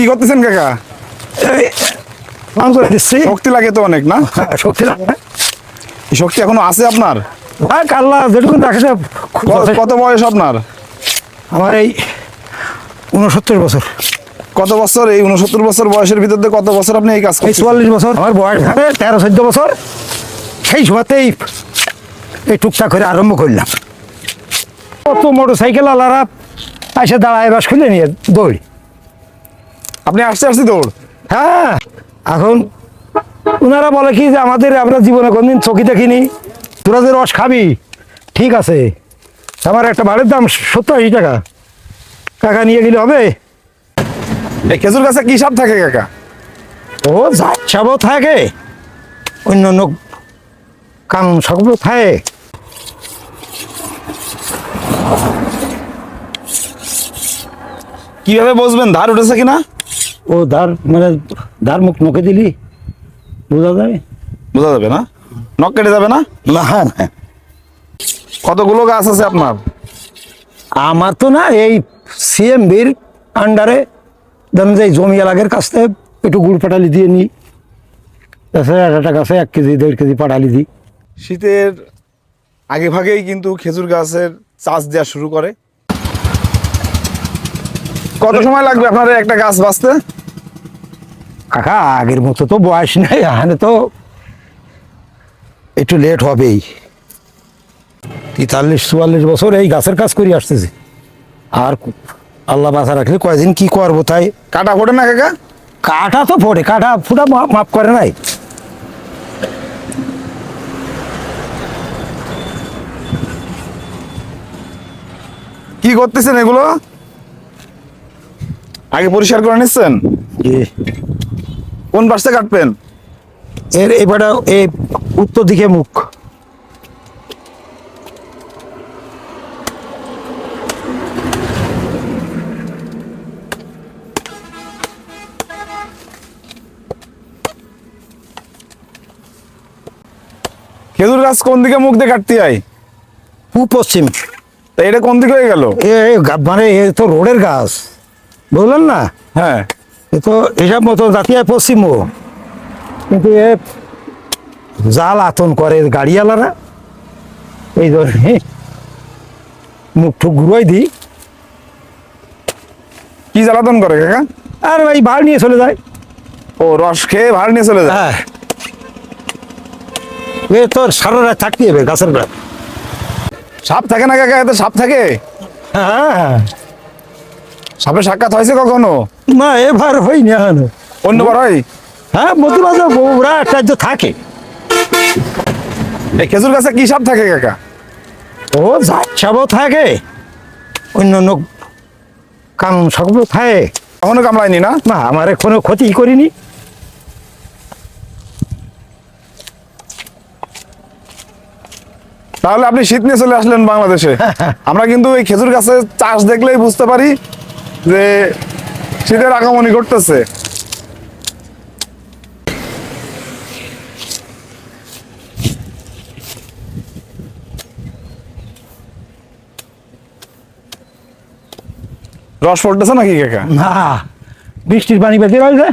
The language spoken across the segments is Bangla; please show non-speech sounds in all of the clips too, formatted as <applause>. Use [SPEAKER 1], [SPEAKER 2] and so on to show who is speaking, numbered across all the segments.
[SPEAKER 1] কি করতেছেন কাকা?
[SPEAKER 2] করে দিচ্ছি
[SPEAKER 1] শক্তি লাগে তো অনেক না?
[SPEAKER 2] হ্যাঁ, শক্তি লাগে না?
[SPEAKER 1] শক্তি এখনও আছে আপনার?
[SPEAKER 2] হ্যাঁ কাল্লা যেটুকু খুব
[SPEAKER 1] কত বয়স আপনার?
[SPEAKER 2] আমার এই উনসত্তর বছর।
[SPEAKER 1] কত বছর? এই উনসত্তর বছর বয়সের ভিতর কত বছর আপনি এই কাজ
[SPEAKER 2] এই চুয়াল্লিশ বছর। আমার বয়স হবে তেরো চোদ্দ বছর। সেই সময়তেই এই টুকটাক করে আরম্ভ করলাম। কত মোটর সাইকেল আলারা এসে দাঁড়ায় বাস খুলে নিয়ে দৌড়।
[SPEAKER 1] আপনি আসতে আসতে দৌড়।
[SPEAKER 2] হ্যাঁ এখন ওনারা বলে কি যে আমাদের আমরা জীবনে কোনদিন চকি দেখিনি। তোরা যে রস খাবি ঠিক আছে। আমার একটা ভাড়ের দাম সত্তর আশি টাকা। কাকা নিয়ে গেলে হবে?
[SPEAKER 1] এই খেজুর গাছে কি সাপ থাকে কাকা?
[SPEAKER 2] ও যাচ্ছাবো থাকে। অন্য অন্য কাম সকল থাকে।
[SPEAKER 1] কীভাবে বসবেন? ধার উঠেছে কিনা?
[SPEAKER 2] ও ধার মানে ধার মুখ নখে দিলি? বোঝা যায়
[SPEAKER 1] বোঝা যাবে না? নখ কেটে যাবে না?
[SPEAKER 2] না না।
[SPEAKER 1] কতগুলো গাছ আছে আপনার?
[SPEAKER 2] আমার তো না এই সিএমবির আন্ডারে ধরুন যে জমি এলাকার কাছ থেকে একটু গুড় পাটালি দিয়ে নিই। তাছাড়া একটা গাছে এক কেজি দেড় কেজি পাটালি দিই।
[SPEAKER 1] শীতের আগে ভাগেই কিন্তু খেজুর গাছের চাষ দেওয়া শুরু করে। কত সময় লাগবে আপনার একটা গাছ বাঁচতে?
[SPEAKER 2] কাকা আগের মতো তো বয়স নেই এখানে তো একটু লেট হবেই। তেতাল্লিশ চুয়াল্লিশ বছর এই গাছের কাজ করে আসতেছি। আর আল্লাহ বাসা রাখলে কয়দিন কি করব তাই?
[SPEAKER 1] কাটা ফোটে না কাকা?
[SPEAKER 2] কাটা তো ফোটে কাটা ফুটা মাপ করে নাই।
[SPEAKER 1] কি করতেছেন এগুলো? আগে পরিষ্কার করে নিচ্ছেন? কোন পাশে কাটবেন?
[SPEAKER 2] এর এবারে এই উত্তর দিকে মুখ।
[SPEAKER 1] খেজুর গাছ কোন দিকে মুখ দিয়ে কাটতে হয়?
[SPEAKER 2] পূব পশ্চিম।
[SPEAKER 1] তা এটা কোন দিকে হয়ে গেল?
[SPEAKER 2] এ মানে এ তো রোডের গাছ। বুঝলেন না?
[SPEAKER 1] হ্যাঁ।
[SPEAKER 2] এ তো এসব মতো জাতীয় পশ্চিমও। কিন্তু এ জাল আতন করে গাড়িওয়ালারা। এই ধরনের মুখ টুক ঘুরাই দিই।
[SPEAKER 1] কি জ্বালাতন করে কাকা?
[SPEAKER 2] আর এই ভাড় নিয়ে চলে যায়।
[SPEAKER 1] ও রস খেয়ে ভাড় নিয়ে চলে যায়?
[SPEAKER 2] হ্যাঁ। এ তোর সারা রাত থাকতে হবে গাছের গাছ
[SPEAKER 1] সাপ থাকে না কাকা এতে সাপ থাকে?
[SPEAKER 2] হ্যাঁ।
[SPEAKER 1] সাপের সাক্ষাৎ হয়েছে কখনো?
[SPEAKER 2] না এবার হয়নি এখনও।
[SPEAKER 1] অন্যবার হয়?
[SPEAKER 2] হ্যাঁ মাঝে বউরা একটা যে থাকে।
[SPEAKER 1] এই খেজুর গাছে কি সাপ থাকে কাকা?
[SPEAKER 2] ও যাচ্ছাবো থাকে। অন্য অন্য কাম সকল থাকে।
[SPEAKER 1] কখনো কামড়ায়নি না?
[SPEAKER 2] না আমার কোনো ক্ষতি করিনি।
[SPEAKER 1] তাহলে আপনি শীত নিয়ে চলে আসলেন বাংলাদেশে। <laughs> আমরা কিন্তু এই খেজুর গাছের চাষ দেখলেই বুঝতে পারি যে শীতের আগমনী করতেছে রস পড়তেছে নাকি কাকা?
[SPEAKER 2] না বৃষ্টির পানি বেঁধে রয়েছে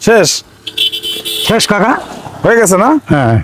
[SPEAKER 1] শেষ?
[SPEAKER 2] শেষ কাকা।
[SPEAKER 1] হয়ে গেছে না?
[SPEAKER 2] হ্যাঁ।